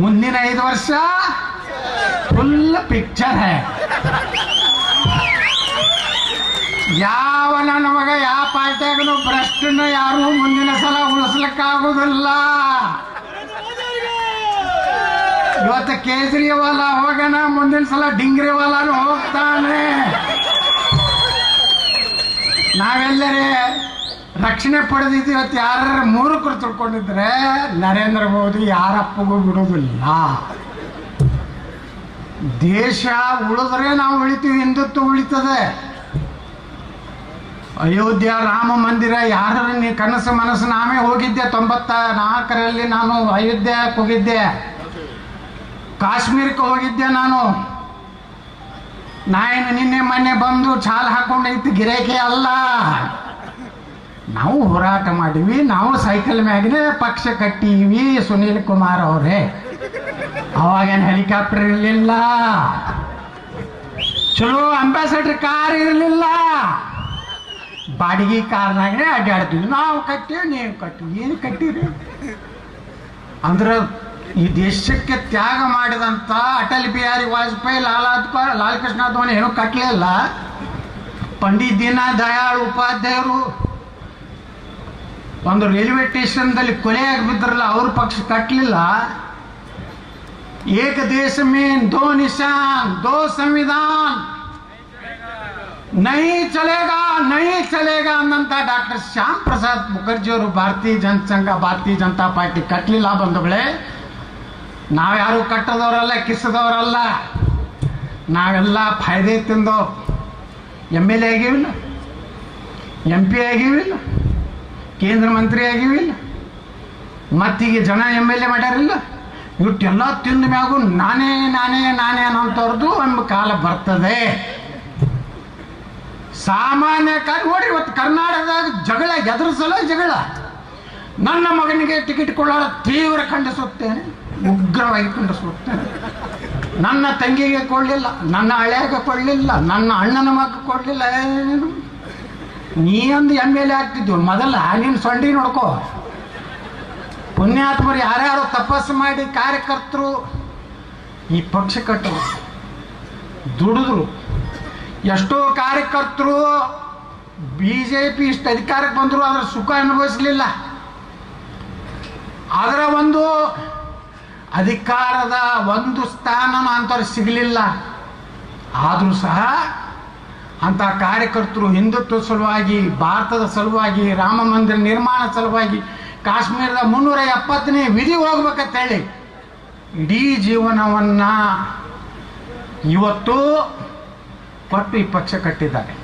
ಮುಂದಿನ ಐದು ವರ್ಷ ಫುಲ್ ಪಿಕ್ಚರ್ ಹೇ. ಯಾವ ನನ್ನ ಮಗ ಯಾವ ಪಾರ್ಟಿಯಾಗನು ಭ್ರಷ್ಟನ್ನು ಯಾರು ಮುಂದಿನ ಸಲ ಉಳಿಸ್ಲಿಕ್ಕಾಗುದಿಲ್ಲ. ಇವತ್ತು ಕೇಜ್ರಿವಾಲ ಹೋಗೋಣ ಮುಂದಿನ ಸಲ ಡಿಂಗ್ರಿವಾಲನು ಹೋಗ್ತಾನೆ. ನಾವೆಲ್ಲರೇ ರಕ್ಷಣೆ ಪಡೆದಿದ್ದು ಇವತ್ತು ಯಾರ ಮೂರಕ್ಕರು ತಿಳ್ಕೊಂಡಿದ್ರೆ ನರೇಂದ್ರ ಮೋದಿ ಯಾರಪ್ಪಗೂ ಬಿಡೋದಿಲ್ಲ ದೇಶ ಉಳಿದ್ರೆ ನಾವು ಉಳಿತೀವಿ, ಹಿಂದುತ್ವ ಉಳಿತದೆ. ಅಯೋಧ್ಯ ರಾಮ ಮಂದಿರ ಯಾರ ನೀ ಕನಸು ಮನಸ್ಸು ನಾವೇ ಹೋಗಿದ್ದೆ ತೊಂಬತ್ತ ನಾಲ್ಕರಲ್ಲಿ ನಾನು ಅಯೋಧ್ಯಕ್ಕೆ ಹೋಗಿದ್ದೆ. ಕಾಶ್ಮೀರಕ್ಕೆ ಹೋಗಿದ್ದೆ ನಾನು. ನಾಯಿನ ನಿನ್ನೆ ಮೊನ್ನೆ ಬಂದು ಚಾಲ್ ಹಾಕೊಂಡೈತಿ ಗಿರಾಕಿ ಅಲ್ಲ. ನಾವು ಹೋರಾಟ ಮಾಡೀವಿ ನಾವು ಸೈಕಲ್ ಮ್ಯಾಗಿನೇ ಪಕ್ಷ ಕಟ್ಟೀವಿ ಸುನೀಲ್ ಕುಮಾರ್ ಅವರೇ. ಅವಾಗೇನು ಹೆಲಿಕಾಪ್ಟರ್ ಇರಲಿಲ್ಲ. ಚಲೋ ಅಂಬಾಸಡರ್ ಕಾರ್ ಇರಲಿಲ್ಲ. ಬಾಡಿಗೆ ಕಾರ್ನಾಗೇ ಅಡ್ಡಾಡ್ತೀವಿ ನಾವು ಕಟ್ಟಿವಿ, ನೀವು ಕಟ್ಟಿವಿ. ಏನು ಕಟ್ಟಿರಿ? ಅಂದ್ರೆ ಈ ದೇಶಕ್ಕೆ ತ್ಯಾಗ ಮಾಡಿದಂಥ ಅಟಲ್ ಬಿಹಾರಿ ವಾಜಪೇಯಿ ಲಾಲಾದ ಲಾಲ್ ಕೃಷ್ಣ ಏನೂ ಕಟ್ಟಲಿಲ್ಲ ಪಂಡಿತ್ ದೀನ ದಯಾಳ್ ಉಪಾಧ್ಯಾಯರು ಒಂದು ರೈಲ್ವೆ ಸ್ಟೇಷನ್ದಲ್ಲಿ ಕೊಲೆಯಾಗಿ ಬಿದ್ರಲ್ಲ ಅವ್ರ ಪಕ್ಷ ಕಟ್ಟಲಿಲ್ಲ ಏಕ ದೇಶ ಮೇನ್ ದೋ ನಿಶಾನ್ ದೋ ಸಂವಿಧಾನ್. ನೈ ಚಲೇಗಾ ನೈ ಚಲೇಗಾ ಅನ್ನಂತ ಡಾಕ್ಟರ್ ಶ್ಯಾಮ್ ಪ್ರಸಾದ್ ಮುಖರ್ಜಿ ಅವರು ಭಾರತೀಯ ಜನಸಂಘ, ಭಾರತೀಯ ಜನತಾ ಪಾರ್ಟಿ ಕಟ್ಟಲಿಲ್ಲ ಬಂಧುಗಳೇ. ನಾವ್ಯಾರು ಕಟ್ಟದವರಲ್ಲ ಕಿಸದವರಲ್ಲ ನಾವೆಲ್ಲ ಫಾಯ್ದೆ ತಿಂದೋ ಎಂ ಎಲ್ ಎ ಆಗಿವಿಲ್ಲ, ಎಂ ಪಿ ಆಗಿವಿಲ್ಲ. ಕೇಂದ್ರ ಮಂತ್ರಿ ಆಗಿವಿಲ್ಲ ಮತ್ತೀಗ ಜನ ಎಂ ಎಲ್ ಎ ಮಾಡ್ಯಾರಿಲ್ಲ ಇಟ್ಟೆಲ್ಲ ತಿಂದ ಮ್ಯಾಗು ನಾನೇ ನಾನೇ ನಾನೇ ಅನ್ನೋಂಥವ್ರದ್ದು ಒಂದು ಕಾಲ ಬರ್ತದೆ. ಸಾಮಾನ್ಯ ಕಾಲ ನೋಡಿ ಇವತ್ತು ಕರ್ನಾಟಕದಾಗ ಜಗಳ ಎದುರಿಸಲ ಜಗಳ. ನನ್ನ ಮಗನಿಗೆ ಟಿಕೆಟ್ ಕೊಡೋಣ ತೀವ್ರ ಖಂಡಿಸುತ್ತೇನೆ, ಉಗ್ರವಾಗಿ ಖಂಡಿಸುತ್ತೇನೆ. ನನ್ನ ತಂಗಿಗೆ ಕೊಡಲಿಲ್ಲ ನನ್ನ ಹಳೆಯಾಗ ಕೊಡಲಿಲ್ಲ ನನ್ನ ಅಣ್ಣನ ಮಗ ಕೊಡಲಿಲ್ಲ ಏನು ನೀ ಒಂದು ಎಂ ಎಲ್ ಎ ಆಗ್ತಿದ್ವು. ಮೊದಲ ನೀನು ಸೊಂಡಿ ನೋಡ್ಕೋ. ಪುಣ್ಯಾತ್ಮರು ಯಾರ್ಯಾರು ತಪಸ್ಸು ಮಾಡಿ ಕಾರ್ಯಕರ್ತರು ಈ ಪಕ್ಷ ಕಟ್ಟರು ದುಡಿದ್ರು. ಎಷ್ಟೋ ಕಾರ್ಯಕರ್ತರು ಬಿ ಜೆ ಪಿ ಇಷ್ಟು ಅಧಿಕಾರಕ್ಕೆ ಬಂದರು ಅದರ ಸುಖ ಅನುಭವಿಸಲಿಲ್ಲ. ಅದರ ಒಂದು ಅಧಿಕಾರದ ಒಂದು ಸ್ಥಾನನೂ ಅಂಥವ್ರು ಸಿಗಲಿಲ್ಲ. ಆದರೂ ಸಹ ಅಂಥ ಕಾರ್ಯಕರ್ತರು ಹಿಂದುತ್ವ ಸಲುವಾಗಿ, ಭಾರತದ ಸಲುವಾಗಿ, ರಾಮ ಮಂದಿರ ನಿರ್ಮಾಣ ಸಲುವಾಗಿ ಕಾಶ್ಮೀರದ ಮುನ್ನೂರ ಎಪ್ಪತ್ತನೇ ವಿಧಿ ಹೋಗ್ಬೇಕಂತೇಳಿ ಇಡೀ ಜೀವನವನ್ನು ಇವತ್ತು ಪಟ್ಟು ಈ ಪಕ್ಷ ಕಟ್ಟಿದ್ದಾರೆ.